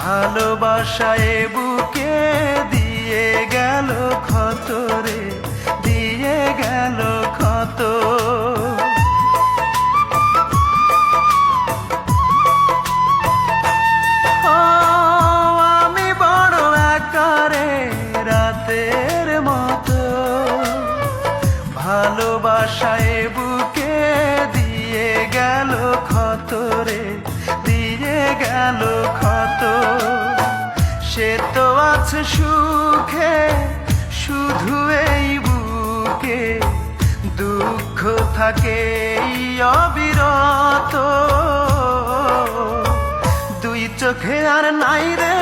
ভালোবাসায় বুকে দিয়ে গেল ক্ষত রে দিয়ে গেল ক্ষত। আমি বড় রাতের মতো। বুকে দিয়ে গেল ক্ষত রে দিয়ে সে তো আছে সুখে, শুধু এই বুকে দুঃখ থাকে অবিরত। দুই চোখে আর নাই রে